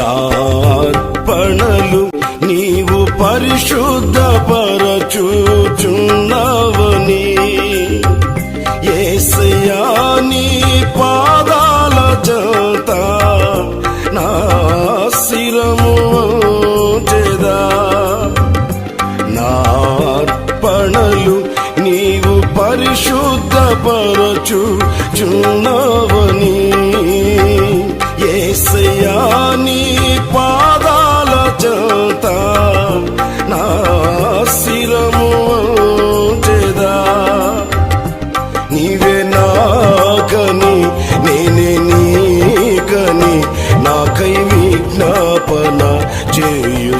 నార్పణలు నీవు పరిశుద్ధపరచుచున్నావని. ఏసయా నీ పాదాల జత నా శిరము చెదా నార్పణలు నీవు పరిశుద్ధపరచు చున్నవని నీవే నాకని నేనే నీకని నాకై విజ్ఞాపన చేయుచున్నావని